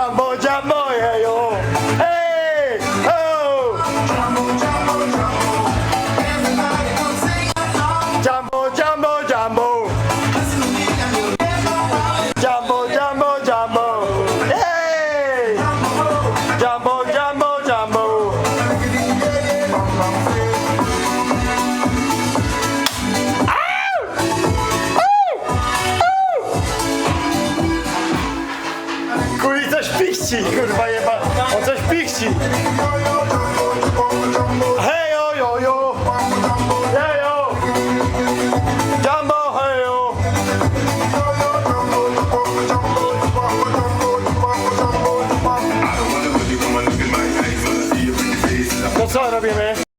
Jumbo Jumbo hey yo. Hey oh Jumbo Jumbo Jumbo everybody come sing Jumbo Jumbo. Jumbo hey Jumbo coś pichci, kurwa jeba. O coś pichci. Hej, jo, jo. Hejo. Jumbo, hejo. To co robimy?